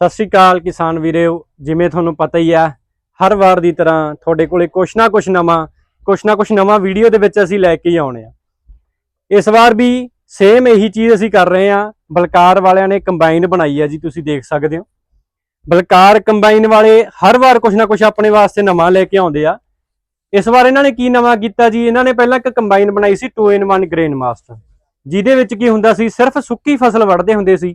ਸਤਿ ਸ਼੍ਰੀ ਅਕਾਲ ਕਿਸਾਨ ਵੀਰੋ, ਜਿਵੇਂ ਤੁਹਾਨੂੰ ਪਤਾ ਹੀ ਆ, ਹਰ ਵਾਰ ਦੀ ਤਰ੍ਹਾਂ ਤੁਹਾਡੇ ਕੋਲੇ ਕੁਛ ਨਾ ਕੁਛ ਨਵਾਂ, ਕੁਛ ਨਾ ਕੁਛ ਨਵਾਂ ਵੀਡੀਓ ਦੇ ਵਿੱਚ ਅਸੀਂ ਲੈ ਕੇ ਹੀ ਆਉਣੇ ਆ। ਇਸ ਵਾਰ ਵੀ ਸੇਮ ਇਹੀ ਚੀਜ਼ ਅਸੀਂ ਕਰ ਰਹੇ ਆ, ਬਲਕਾਰ ਵਾਲਿਆਂ ਨੇ ਕੰਬਾਈਨ ਬਣਾਈ ਆ ਜੀ, ਤੁਸੀਂ ਦੇਖ ਸਕਦੇ ਹੋ। ਬਲਕਾਰ ਕੰਬਾਈਨ ਵਾਲੇ ਹਰ ਵਾਰ ਕੁਛ ਨਾ ਕੁਛ ਆਪਣੇ ਵਾਸਤੇ ਨਵਾਂ ਲੈ ਕੇ ਆਉਂਦੇ ਆ। ਇਸ ਵਾਰ ਇਹਨਾਂ ਨੇ ਕੀ ਨਵਾਂ ਕੀਤਾ ਜੀ, ਇਹਨਾਂ ਨੇ ਪਹਿਲਾਂ ਇੱਕ ਕੰਬਾਈਨ ਬਣਾਈ ਸੀ 2 in 1 ਗ੍ਰੇਨ ਮਾਸਟਰ ਜਿਹਦੇ ਵਿੱਚ ਕੀ ਹੁੰਦਾ ਸੀ, ਸਿਰਫ ਸੁੱਕੀ ਫਸਲ ਵੱਢਦੇ ਹੁੰਦੇ ਸੀ,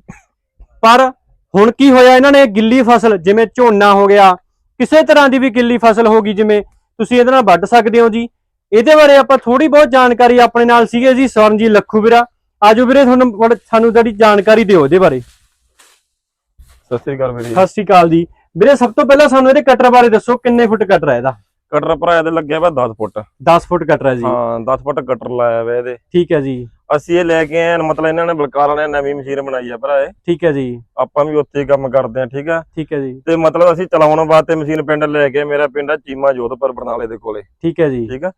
ਪਰ ਹੁਣ ਕੀ ਹੋਇਆ ਇਹਨਾਂ ਨੇ ਗਿੱਲੀ ਫਸਲ ਜਿਵੇਂ ਝੋਨਾ ਹੋ ਗਿਆ ਕਿਸੇ ਤਰ੍ਹਾਂ ਦੀ ਵੀ ਗਿੱਲੀ ਫਸਲ ਹੋ ਗਈ ਜਿਵੇਂ ਤੁਸੀਂ ਇਹਦੇ ਨਾਲ ਵੱਢ ਸਕਦੇ ਹੋ ਜੀ। ਇਹਦੇ ਬਾਰੇ ਆਪਾਂ ਥੋੜੀ ਬਹੁਤ ਜਾਣਕਾਰੀ ਆਪਣੇ ਨਾਲ ਸੀਗੇ ਜੀ ਸਵਰਨਜੀ ਲੱਖੂ ਵੀਰਾ ਆਜੋ ਵੀਰੇ ਤੁਹਾਨੂੰ ਸਾਨੂੰ ਜਿਹੜੀ ਜਾਣਕਾਰੀ ਦਿਓ ਇਹਦੇ ਬਾਰੇ। ਸਤਿ ਸ੍ਰੀ ਅਕਾਲ ਵੀਰੇ ਸਤਿ ਸ਼੍ਰੀ ਅਕਾਲ ਜੀ। ਵੀਰੇ ਸਭ ਤੋਂ ਪਹਿਲਾਂ ਸਾਨੂੰ ਇਹਦੇ ਕਟਰ ਬਾਰੇ ਦੱਸੋ ਕਿੰਨੇ ਫੁੱਟ ਕਟਰ ਹੈ ਇਹਦਾ? ਕਟਰ ਭਰਾ ਇਹਦੇ ਲੱਗਿਆ ਵਾ 10 ਫੁੱਟ। 10 ਫੁੱਟ ਕਟਰ ਹੈ ਜੀ। ਹਾਂ 10 ਫੁੱਟ ਕਟਰ ਲਾਇਆ ਵਾ ਇਹਦੇ। ਠੀਕ ਹੈ ਜੀ। ਅਸੀਂ ਇਹ ਲੈ ਕੇ ਆਏ ਹਾਂ, ਮਤਲਬ ਇਹਨਾਂ ਨੇ ਬਲਕਾਰ ਵਾਲਿਆਂ ਨੇ ਨਵੀਂ ਮਸ਼ੀਨ ਬਣਾਈ ਆ ਭਰਾ ਇਹ। ਠੀਕ ਹੈ ਜੀ। ਆਪਾਂ ਵੀ ਉੱਥੇ ਹੀ ਕੰਮ ਕਰਦੇ ਆ ਠੀਕ ਆ? ਠੀਕ ਹੈ ਜੀ। ਤੇ ਮਤਲਬ ਅਸੀਂ ਚਲਾਉਣ ਵਾਸਤੇ ਮਸ਼ੀਨ ਪਿੰਡ ਲੈ ਕੇ ਮੇਰਾ ਪਿੰਡ ਆ ਚੀਮਾ ਜੋਧਪੁਰ ਬਰਨਾਲੇ ਦੇ ਕੋਲੇ। ਠੀਕ ਹੈ ਜੀ। ਠੀਕ ਆ?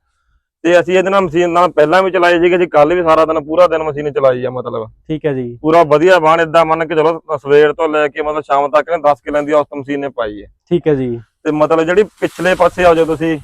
ਤੇ ਅਸੀਂ ਇਹਦੇ ਨਾਲ ਮਸ਼ੀਨ ਨਾਲ ਪਹਿਲਾਂ ਵੀ ਚਲਾਈ ਸੀਗੀ ਜੀ ਕੱਲ ਵੀ ਸਾਰਾ ਦਿਨ ਪੂਰਾ ਦਿਨ ਮਸ਼ੀਨ ਚਲਾਈ ਆ ਮਤਲਬ। ਠੀਕ ਹੈ ਜੀ। ਪੂਰਾ ਵਧੀਆ ਬਾਣ ਇਦਾਂ ਮੰਨ ਕੇ ਚਲੋ ਸਵੇਰ ਤੋਂ ਲੈ ਕੇ ਮਤਲਬ ਸ਼ਾਮ ਤੱਕ ਨੇ 10 ਕਿਲਾਂ ਦੀ ਔਸਤ ਮਸ਼ੀਨ ਨੇ ਪਾਈ ਹੈ। ਠੀਕ ਹੈ ਜੀ। ਤੇ ਮਤਲਬ ਜਿਹੜੀ ਪਿਛਲੇ ਪਾਸੇ ਆ ਜਾਓ ਤੁਸੀਂ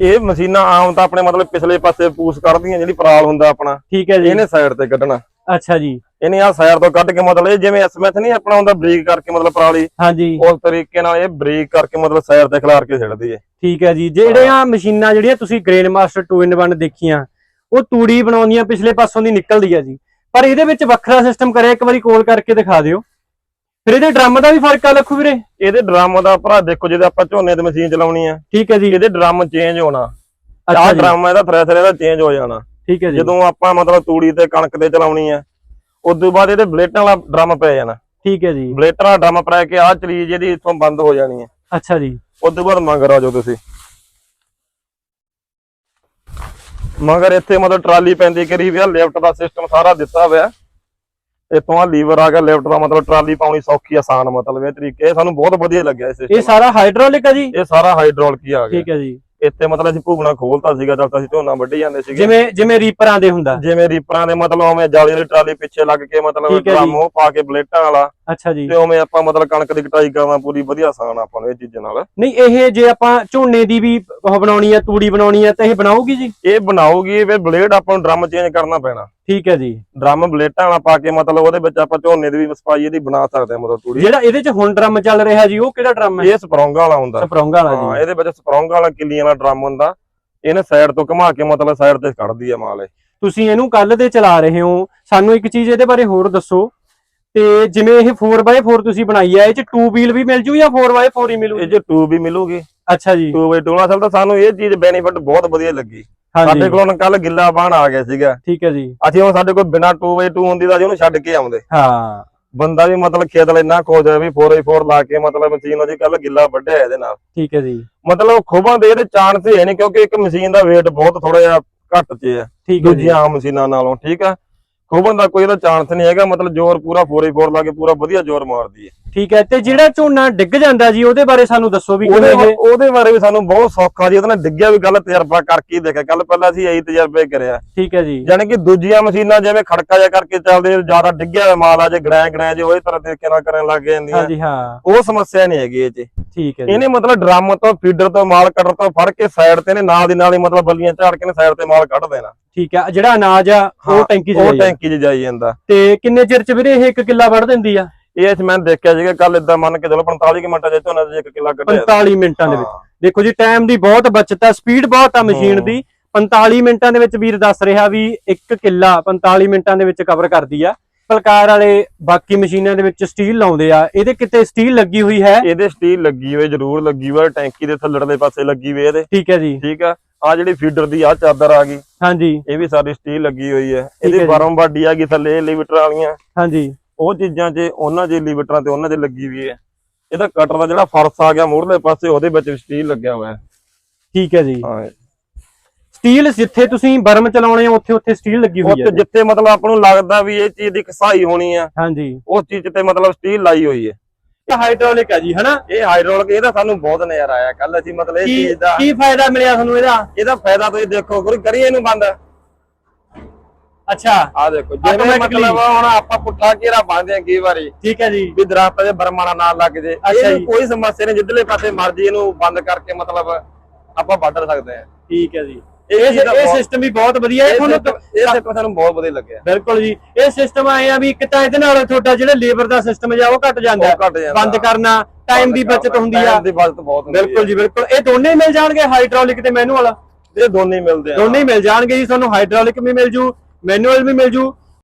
ਇਹ ਮਸ਼ੀਨਾਂ ਆਮ ਤਾਂ ਆਪਣੇ ਮਤਲਬ ਪਿਛਲੇ ਪਾਸੇ ਪੂਸ ਕੱਢਦੀਆਂ ਜਿਹੜੀ ਪਰਾਲ ਹੁੰਦਾ ਆਪਣਾ। ਠੀਕ ਹੈ ਜੀ। ਇਹਨੇ ਸਾਈਡ ਤੇ ਕੱਢਣਾ। ਅੱਛਾ ਜੀ। ਇਹਨੇ ਆ ਸਾਈਡ ਤੋਂ ਕੱਢ ਕੇ ਮਤਲਬ ਇਹ ਜਿਵੇਂ ਐਸਐਮਐਸ ਨਹੀਂ ਆਪਣਾ ਹੁੰਦਾ ਬਰੀਕ ਕਰਕੇ ਮਤਲਬ ਪਰਾਲੀ ਹਾਂਜੀ। ਉਸ ਤਰੀਕੇ ਨਾਲ ਇਹ ਬਰੀਕ ਕਰਕੇ ਮਤਲਬ ਸਾਈਡ ਤੇ ਖਿਲਾਰ ਕੇ ਛੱਡਦੀ ਹੈ ਠੀਕ ਹੈ ਜੀ। ਜਿਹੜੀਆਂ ਮਸ਼ੀਨਾਂ ਜਿਹੜੀਆਂ ਤੁਸੀਂ ਗ੍ਰੇਨ ਮਾਸਟਰ 2 in 1 ਦੇਖੀਆਂ ਉਹ ਤੂੜੀ ਬਣਾਉਂਦੀਆਂ ਪਿਛਲੇ ਪਾਸੋਂ ਦੀ ਨਿਕਲਦੀ ਹੈ ਜੀ। ਪਰ ਇਹਦੇ ਵਿੱਚ ਵੱਖਰਾ ਸਿਸਟਮ ਕਰਿਆ ਇੱਕ ਵਾਰੀ ਕੋਲ ਕਰਕੇ ਦਿਖਾ ਦਿਓ। ਫਿਰ ਇਹਦੇ ਡਰਮ ਦਾ ਵੀ ਫ਼ਰਕ ਆ ਲੱਖੂ ਵੀਰੇ? ਇਹਦੇ ਡਰਮ ਦਾ ਭਰਾ ਦੇਖੋ ਜਿਹਦੇ ਆਪਾਂ ਝੋਨੇ ਤੇ ਮਸ਼ੀਨ ਚਲਾਉਣੀ ਆ। ਠੀਕ ਹੈ ਜੀ। ਇਹਦੇ ਡਰਮ ਚੇਂਜ ਹੋਣਾ। ਅੱਛਾ ਆਹ ਡਰਮ ਇਹਦਾ ਥ੍ਰੈਸ਼ਰ ਇਹਦਾ ਚੇਂਜ ਹੋ ਜਾਣਾ। ਠੀਕ ਹੈ ਜੀ। ਜਦੋਂ ਆਪਾਂ ਮਤਲਬ ਤੂੜੀ ਤੇ ਕਣਕ ਤੇ ਚਲਾਉਣੀ ਆ ਉਦੋਂ ਬਾਅਦ ਇਹਦੇ ਬਲੇਟਾਂ ਵਾਲਾ ਡਰਮ ਪੈ ਜਾਣਾ। ਠੀਕ ਹੈ ਜੀ। ਬਲੇਟਰ ਵਾਲਾ ਡਰਮ ਪੈ ਕੇ ਆਹ ਚਲੀਜ਼ ਇਹਦੀ ਇੱਥੋਂ ਬੰਦ ਹੋ ਜਾਣੀ ਹੈ ਅੱਛਾ ਜੀ। ਉਦੋਂ ਬਾਅਦ ਮਗਰ ਆ ਜਾਓ ਤੁਸੀਂ। ਮਗਰ ਇੱਥੇ ਮਤਲਬ ਟਰਾਲੀ ਪੈਂਦੀ ਕਰੀ ਵੀ ਆ ਲਿਫਟ ਦਾ ਸਿਸਟਮ ਸਾਰਾ ਦਿੱਤਾ ਹੋਇਆ। ਇਤੋਂ ਆ ਲੀਵਰ ਆ ਗਿਆ ਲਿਫਟ ਦਾ ਮਤਲਬ ਟਰਾਲੀ ਪਾਉਣੀ ਸੌਖੀ ਆਸਾਨ ਮਤਲਬ ਇਹ ਤਰੀਕੇ ਇਹ ਸਾਨੂੰ ਬਹੁਤ ਵਧੀਆ ਲੱਗਿਆ ਇਹ ਇਹ ਸਿਸਟਮ ਸਾਰਾ ਹਾਈਡ੍ਰੋਲਿਕ ਹੈ ਜੀ? ਇਹ ਸਾਰਾ ਹਾਈਡ੍ਰੋਲਿਕ ਹੀ ਆ ਗਿਆ। ਠੀਕ ਹੈ ਜੀ। ਇੱਥੇ ਮਤਲਬ ਅਸੀਂ ਭੂਗਣਾ ਖੋਲਤਾ ਸੀਗਾ ਜਦ ਅਸੀਂ ਝੋਨਾ ਵੱਢੀ ਜਾਂਦੇ ਸੀਗੇ। ਜਿਵੇਂ ਜਿਵੇਂ ਰੀਪਰਾਂ ਦੇ ਹੁੰਦਾ। ਜਿਵੇਂ ਰੀਪਰਾਂ ਦੇ ਮਤਲਬ ਉਵੇਂ ਜਾਲੀ ਵਾਲੀ ਟਰਾਲੀ ਪਿੱਛੇ ਲੱਗ ਕੇ ਮਤਲਬ। ਡਰਮ ਉਹ ਪਾ ਕੇ ਬਲੇਟਾਂ ਵਾਲਾ। ਅੱਛਾ ਜੀ। ਤੇ ਉਵੇਂ ਆਪਾਂ ਮਤਲਬ ਕਣਕ ਦੀ ਕਟਾਈ ਕਰਨਾ ਪੂਰੀ ਵਧੀਆ ਆਸਾਨ ਆ ਆਪਾਂ ਨੂੰ ਇਹ ਚੀਜ਼ਾਂ ਨਾਲ। ਨਹੀਂ ਇਹ ਜੇ ਆਪਾਂ ਝੋਨੇ ਦੀ ਵੀ ਉਹ ਬਣਾਉਣੀ ਹੈ ਤੂੜੀ ਬਣਾਉਣੀ ਹੈ ਤਾਂ ਇਹ ਬਣਾਉਗੀ ਜੀ? ਇਹ ਬਣਾਉਗੀ ਵੀ ਬਲੇਡ ਆਪਾਂ ਨੂੰ ਡਰਮ ਚੇਂਜ ਕਰਨਾ ਪੈਣਾ। ਠੀਕ ਹੈ ਜੀ। ਡਰਮ ਬਲੇਟਾਂ ਵਾਲਾ ਪਾ ਕੇ ਮਤਲਬ ਉਹਦੇ ਵਿੱਚ ਆਪਾਂ ਝੋਨੇ ਦੀ ਵੀ ਸਫ਼ਾਈ ਇਹਦੀ ਬਣਾ ਸਕਦੇ ਹਾਂ ਮਤਲਬ ਤੂੜੀ। ਜਿਹੜਾ ਇਹਦੇ ਚ ਹੁਣ ਡਰਮ ਚੱਲ ਰਿਹਾ ਜੀ ਉਹ ਕਿਹੜਾ ਡਰਮ ਹੈ? ਇਹ ਸਪਰੋਂਗਾ ਵਾਲਾ ਹੁੰਦਾ। ਸਪਰੋਂਗਾ ਵਾਲਾ ਹਾਂ ਜੀ ਇਹਦੇ ਵਿੱਚ ਸਪਰੋਂਗਾ ਵਾਲਾ ਕਿੱਲੀਆਂ ਵਾਲਾ ਡਰਮ ਹੁੰਦਾ। ਇਹਨੇ ਸਾਈਡ ਤੋਂ ਘੁਮਾ ਕੇ ਮਤਲਬ ਸਾਈਡ ਤੇ ਕੱਢਦੀ ਆ ਮਾਲ ਇਹ। ਤੁਸੀਂ ਇਹਨੂੰ ਕੱਲ ਦੇ ਚਲਾ ਰਹੇ ਹੋ। ਸਾਨੂੰ ਇੱਕ ਚੀਜ਼ ਇਹਦੇ ਬਾਰੇ ਹੋਰ ਦੱਸੋ। ਤੇ ਜਿਵੇਂ ਇਹ 4x4 ਤੁਸੀਂ ਬਣਾਈ ਹੈ ਇਹ ਚ 2 ਵੀਲ ਵੀ ਮਿਲ ਜੂ ਜਾਂ 4x4 ਹੀ ਮਿਲੂ? ਇਹ ਜੇ 2 ਵੀ ਮਿਲੂਗੀ। ਅੱਛਾ ਜੀ। 2 ਬਾਈ 2 ਨਾਲ ਅਸਲ ਤਾਂ ਸਾਨੂੰ ਇਹ ਚੀਜ਼ ਬੈਨੀਫਿਟ ਬਹੁਤ ਵਧੀਆ ਲੱਗੀ। ਸਾਡੇ ਕੋਲ ਕੱਲ ਗਿੱਲਾ ਬਾਣ ਆ ਗਿਆ ਸੀਗਾ। ਠੀਕ ਹੈ ਜੀ। ਅਸੀਂ ਹੁਣ ਸਾਡੇ ਕੋਲ ਬਿਨਾ 2x2 ਹੁੰਦੀ ਤਾਂ ਅਸੀਂ ਉਹਨੂੰ ਛੱਡ ਕੇ ਆਉਂਦੇ। ਹਾਂ। ਬੰਦਾ ਵੀ ਮਤਲਬ ਖੇਤ ਇੰਨਾ ਖੋਜ ਵੀ 4x4 ਲਾ ਕੇ ਮਤਲਬ ਮਸ਼ੀਨ ਉਹਦੀ ਕੱਲ ਗਿੱਲਾ ਵੱਢਿਆ ਇਹਦੇ ਨਾਲ। ਠੀਕ ਹੈ ਜੀ। ਮਤਲਬ ਖੋਬਾਂ ਦੇ ਇਹਦੇ ਚਾਂਸ ਹੀ ਨਹੀਂ ਕਿਉਂਕਿ ਇੱਕ ਮਸ਼ੀਨ ਦਾ weight ਬਹੁਤ ਥੋੜਾ ਜਿਹਾ ਘੱਟ ਚ ਹੈ ਠੀਕ ਹੈ ਜੀ। ਦੂਜੀਆਂ ਆਮ ਮਸ਼ੀਨਾਂ ਨਾਲੋਂ ਠੀਕ ਆ? ਖੋਬਣ ਦਾ ਕੋਈ ਇਹਦਾ ਚਾਂਸ ਨਹੀਂ ਹੈਗਾ ਮਤਲਬ ਜ਼ੋਰ ਪੂਰਾ 4x4 ਲਾ ਕੇ ਪੂਰਾ ਵਧੀਆ ਜ਼ੋਰ ਮਾਰਦੀ ਹੈ। ਠੀਕ ਹੈ ਤੇ ਜਿਹੜਾ ਝੋਨਾ ਡਿੱਗ ਜਾਂਦਾ ਜੀ ਉਹਦੇ ਬਾਰੇ ਸਾਨੂੰ ਦੱਸੋ ਵੀ ਉਹਦੇ ਕਿਵੇਂ ਇਹ ਉਹਦੇ ਬਾਰੇ ਵੀ ਸਾਨੂੰ ਬਹੁਤ ਸੌਖਾ ਜੀ ਉਹਦੇ ਨਾਲ ਡਿੱਗਿਆ ਵੀ ਗੱਲ ਤਜਰਬਾ ਕਰਕੇ ਹੀ ਦੇਖਿਆ। ਕੱਲ ਪਹਿਲਾਂ ਅਸੀਂ ਇਹੀ ਤਜਰਬੇ ਕਰਿਆ। ਠੀਕ ਹੈ ਜੀ। ਯਾਨੀ ਕਿ ਦੂਜੀਆਂ ਮਸ਼ੀਨਾਂ ਜਿਵੇਂ ਖੜਕਾ ਜਿਹਾ ਕਰਕੇ ਚੱਲਦੇ ਜ਼ਿਆਦਾ ਡਿੱਗਿਆ ਹੋਇਆ ਮਾਲ ਆ ਜੇ ਗੜਾਂ ਗੜਾਂ ਜੇ ਉਹੀ ਤਰ੍ਹਾਂ ਤਰੀਕੇ ਨਾਲ ਕਰਨ ਲੱਗ ਜਾਂਦੀਆਂ। ਹਾਂਜੀ ਹਾਂ। ਉਹ ਸਮੱਸਿਆ ਨਹੀਂ ਹੈਗੀ ਇਹ 'ਚ। ਠੀਕ ਹੈ ਜੀ। ਇਹਨੇ ਮਤਲਬ ਡਰਮ ਤੋਂ ਫੀਡਰ ਤੋਂ ਮਾਲ ਕੱਢਣ ਤੋਂ ਫੜ ਕੇ ਸਾਈਡ ਤੇ ਨੇ ਨਾਲ ਦੀ ਨਾਲ ਹੀ ਮਤਲਬ ਬੱਲੀਆਂ ਝਾੜ ਕੇ ਨੇ ਸਾਈਡ ਤੇ ਮਾਲ ਕੱਢ ਦੇਣਾ। ਠੀਕ ਹੈ ਜਿਹੜਾ ਅਨਾਜ ਆ ਉਹ ਟੈਂਕੀ ਚ ਉਹ ਜਾਈ ਜਾਂਦਾ। ਟੈਂਕੀ 'ਚ ਜਾਈ ਜਾਂਦਾ। ਤੇ ਕਿੰਨੇ ਚਿਰ ਚ ਵੀਰੇ ਇਹ ਇੱਕ ਕਿੱਲਾ ਵੜ ਦਿੰਦੀ ਆ? ਇਹ ਚ ਮੈਂ ਦੇਖਿਆ ਸੀਗਾ ਕੱਲ ਇਦਾਂ ਮੰਨ ਕੇ ਚਲੋ 45 ਕੁ ਮਿੰਟਾਂ ਚ ਝੋਨਾ ਦੇ ਇੱਕ ਕਿੱਲਾ ਕੱਢਿਆ 45 ਮਿੰਟਾਂ ਦੇ ਵਿੱਚ। ਦੇਖੋ ਜੀ ਟਾਈਮ ਦੀ ਬਹੁਤ ਬਚਤ ਹੈ ਸਪੀਡ ਬਹੁਤ ਆ ਮਸ਼ੀਨ। ਦੀ। 45 ਮਿੰਟਾਂ ਦੇ ਵਿੱਚ ਵੀਰ ਦੱਸ ਰਿਹਾ ਵੀ ਇੱਕ ਕਿੱਲਾ 45 ਮਿੰਟਾਂ ਦੇ ਵਿੱਚ ਕਵਰ ਕਰਦੀ ਆ। ਪਲਕਾਰ ਵਾਲੇ ਬਾਕੀ ਮਸ਼ੀਨਾਂ ਦੇ ਵਿੱਚ ਸਟੀਲ ਲਾਉਂਦੇ ਆ। ਇਹਦੇ ਕਿਤੇ ਸਟੀਲ ਲੱਗੀ ਹੋਈ ਹੈ? ਇਹਦੇ ਸਟੀਲ ਲੱਗੀ ਹੋਈ ਜ਼ਰੂਰ ਲੱਗੀ ਹੋਈ ਟੈਂਕੀ ਦੇ ਥੱਲੜਲੇ ਪਾਸੇ ਲੱਗੀ ਹੋਈ ਇਹਦੇ। ਠੀਕ ਹੈ ਜੀ। ਠੀਕ ਆ। ਆ ਜਿਹੜੀ ਫੀਡਰ ਦੀ ਆ ਚਾਦਰ ਆ ਗਈ। ਹਾਂਜੀ। ਇਹ ਵੀ ਸਾਰੀ ਸਟੀਲ ਲੱਗੀ ਹੋਈ ਹੈ ਇਹਦੀ ਜੀ। ਬਾਰਮ ਬਾਡੀ ਆ ਗਈ ਥੱਲੇ ਲੀਵਟਰ ਵਾਲੀਆਂ। ਹਾਂਜੀ। ਉਹ ਚੀਜ਼ਾਂ 'ਚ ਉਹਨਾਂ 'ਚ ਲੀਵਟਰਾਂ ਤੇ ਉਹਨਾਂ 'ਚ ਲੱਗੀ ਹੋਈ ਹੈ ਇਹਦਾ ਕਟਰ ਦਾ ਜਿਹੜਾ ਫਰਸ ਆ ਗਿਆ ਮੂਹਰਲੇ ਪਾਸੇ ਉਹਦੇ ਵਿੱਚ ਸਟੀਲ ਲੱਗਿਆ ਹੋਇਆ। ਹੈ ਠੀਕ ਹੈ ਜੀ। ਹਾਂ। ਸਟੀਲ ਜਿੱਥੇ ਤੁਸੀਂ ਬਰਮ ਚਲਾਉਣੇ ਆ ਉੱਥੇ ਉੱਥੇ ਸਟੀਲ ਲੱਗੀ ਹੋਈ ਉੱਥੇ ਹੈ ਜਿੱਥੇ ਮਤਲਬ ਆਪਾਂ ਨੂੰ ਲੱਗਦਾ ਵੀ ਇਹ ਚੀਜ਼ ਦੀ ਕਸਾਈ ਹੋਣੀ ਆ ਹਾਂਜੀ। ਉਸ ਚੀਜ਼ ਤੇ ਮਤਲਬ ਸਟੀਲ ਲਾਈ ਹੋਈ ਹੈ। ਇਹ ਹਾਈਡ੍ਰੋਲਿਕ ਹੈ ਜੀ ਹਨਾ? ਇਹ ਹਾਈਡ੍ਰੋਲਿਕ ਇਹਦਾ ਸਾਨੂੰ ਬਹੁਤ ਨਜ਼ਾਰਾ ਆਇਆ ਕੱਲ ਅਸੀਂ ਮਤਲਬ ਇਹ ਚੀਜ਼ ਦਾ ਕੀ ਫਾਇਦਾ ਮਿਲਿਆ ਤੁਹਾਨੂੰ ਇਹਦਾ? ਇਹਦਾ ਫਾਇਦਾ ਤੁਸੀਂ ਦੇਖੋ ਗੁਰੂ ਕਰੀਏ ਇਹਨੂੰ ਬੰਦ। ਅੱਛਾ। ਆ ਦੇਖੋ ਜਿਵੇਂ। ਮਤਲਬ ਹੁਣ ਆਪਾਂ ਪੁੱਠਾ ਘੇਰਾ ਪਾਉਂਦੇ ਆ ਕਈ ਵਾਰੀ। ਠੀਕ ਹੈ ਜੀ। ਵੀ ਦਰਖਤ ਦੇ ਬਰਮਾਣਾ ਨਾ ਲੱਗ ਜੇ। ਅੱਛਾ ਇਹ। ਕੋਈ ਸਮੱਸਿਆ ਨਹੀਂ ਜਿੱਧਰਲੇ ਪਾਸੇ ਮਰਜ਼ੀ ਇਹਨੂੰ ਬੰਦ ਕਰਕੇ ਮਤਲਬ ਆਪਾਂ ਵੱਢ ਸਕਦੇ ਆ ਠੀਕ ਹੈ ਜੀ। ਇਹ ਇਹ ਸਿਸਟਮ ਵੀ ਬਹੁਤ ਵਧੀਆ ਹੈ ਤੁਹਾਨੂੰ ਇਹ ਸਿਸਟਮ ਸਾਨੂੰ ਬਹੁਤ ਵਧੀਆ ਲੱਗਿਆ। ਬਿਲਕੁਲ ਜੀ। ਇਹ ਸਿਸਟਮ ਆਏ ਆ ਵੀ ਇੱਕ ਤਾਂ ਇਹਦੇ ਨਾਲ ਤੁਹਾਡਾ ਜਿਹੜਾ ਲੇਬਰ ਦਾ ਸਿਸਟਮ ਹੈ ਉਹ ਘਟ ਜਾਂਦਾ। ਬੰਦ ਕਰਨਾ ਟਾਈਮ ਦੀ ਬਚਤ ਹੁੰਦੀ ਆ। Time ਦੀ ਬਚਤ ਬਹੁਤ ਹੁੰਦੀ ਬਿਲਕੁਲ ਜੀ ਬਿਲਕੁਲ। ਇਹ ਦੋਨੇ ਮਿਲ ਜਾਣਗੇ ਹਾਈਡ੍ਰੋਲਿਕ ਤੇ ਮੈਨੂਅਲ ਇਹ ਦੋਨੇ ਮਿਲਦੇ ਆ। ਦੋਨੇ ਮਿਲ ਜਾਣਗੇ ਜੀ ਤੁਹਾਨੂੰ ਹਾਈਡ੍ਰੋਲਿਕ ਵੀ ਮਿਲ ਜੂ ਮੈਨੂਅਲ ਵੀ ਮਿਲ ਜੂ।